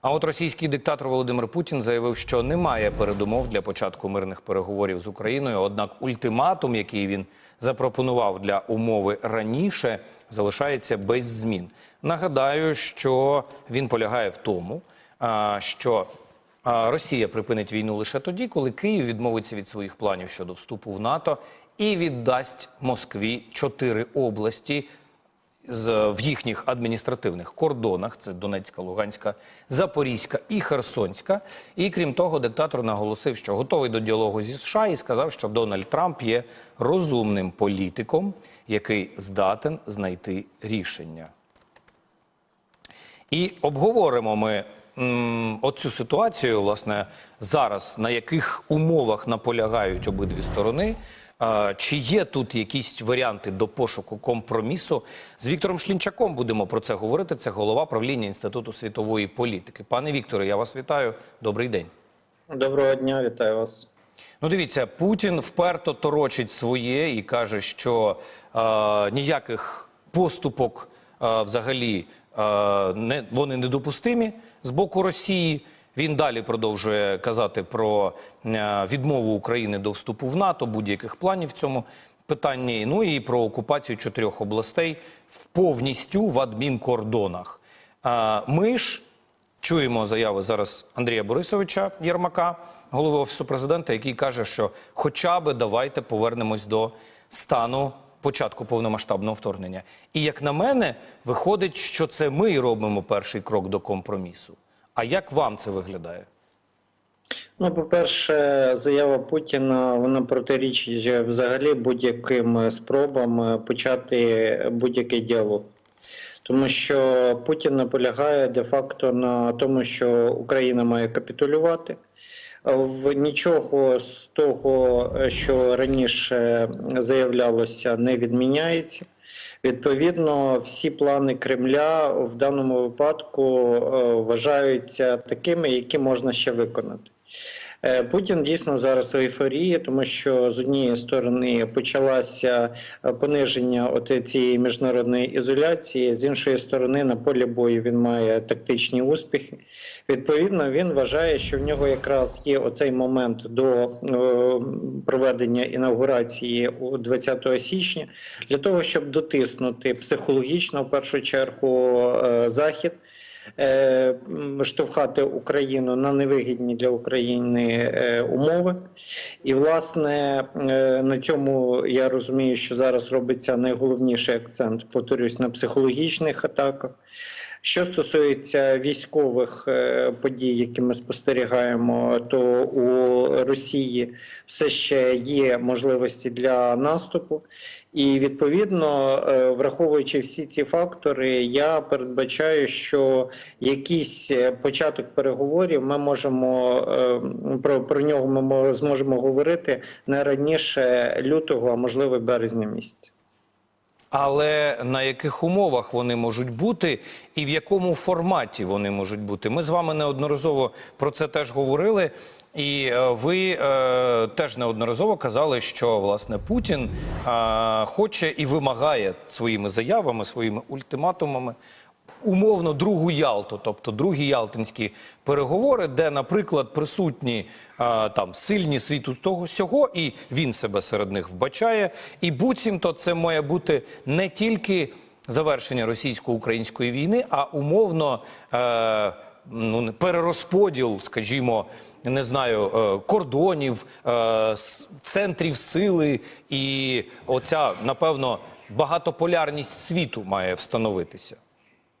А от російський диктатор Володимир Путін заявив, що немає передумов для початку мирних переговорів з Україною. Однак ультиматум, який він запропонував для умови раніше, залишається без змін. Нагадаю, що він полягає в тому, що Росія припинить війну лише тоді, коли Київ відмовиться від своїх планів щодо вступу в НАТО і віддасть Москві чотири області в їхніх адміністративних кордонах: це Донецька, Луганська, Запорізька і Херсонська. І крім того, диктатор наголосив, що готовий до діалогу зі США і сказав, що Дональд Трамп є розумним політиком, який здатен знайти рішення. І обговоримо ми м, оцю ситуацію, власне, зараз на яких умовах наполягають обидві сторони. Чи є тут якісь варіанти до пошуку компромісу? З Віктором Шлінчаком будемо про це говорити. Це голова правління Інституту світової політики. Пане Вікторе, я вас вітаю. Добрий день. Доброго дня, вітаю вас. Ну, дивіться, Путін вперто торочить своє і каже, що е, ніяких поступок е, взагалі е, не, вони недопустимі з боку Росії. Він далі продовжує казати про е, відмову України до вступу в НАТО, будь-яких планів в цьому питанні. Ну і про окупацію чотирьох областей в повністю в адмінкордонах. Е, ми ж Чуємо заяви зараз Андрія Борисовича Єрмака, голови офісу президента, який каже, що хоча би давайте повернемось до стану початку повномасштабного вторгнення. І як на мене, виходить, що це ми робимо перший крок до компромісу. А як вам це виглядає? Ну, по-перше, заява Путіна вона протирічить взагалі будь-яким спробам почати будь-який діалог. Тому що Путін наполягає де-факто на тому, що Україна має капітулювати. В нічого з того, що раніше заявлялося, не відміняється. Відповідно, всі плани Кремля в даному випадку е, вважаються такими, які можна ще виконати. Е, Путін дійсно зараз в ейфорії, тому що з однієї сторони почалося е, пониження от цієї міжнародної ізоляції, з іншої сторони, на полі бою він має тактичні успіхи. Відповідно, він вважає, що в нього якраз є оцей момент до е, проведення інаугурації у 20 січня для того, щоб дотиснути психологічно в першу чергу захід. Е, Штовхати Україну на невигідні для України е, умови, і власне е, на цьому я розумію, що зараз робиться найголовніший акцент. Повторюсь на психологічних атаках. Що стосується військових е, подій, які ми спостерігаємо, то у Росії все ще є можливості для наступу, і відповідно, е, враховуючи всі ці фактори, я передбачаю, що якийсь е, початок переговорів ми можемо про, про нього ми мо- зможемо говорити не раніше лютого, а можливо березня місяця. Але на яких умовах вони можуть бути і в якому форматі вони можуть бути? Ми з вами неодноразово про це теж говорили. І е, ви е, теж неодноразово казали, що власне Путін е, хоче і вимагає своїми заявами, своїми ультиматумами умовно другу Ялту, тобто другі ялтинські переговори, де, наприклад, присутні е, там сильні світу з того сього, і він себе серед них вбачає. І буцімто це має бути не тільки завершення російсько-української війни, а умовно. Е, Ну, перерозподіл, скажімо, не знаю, е, кордонів, е, центрів сили, і оця, напевно, багатополярність світу має встановитися.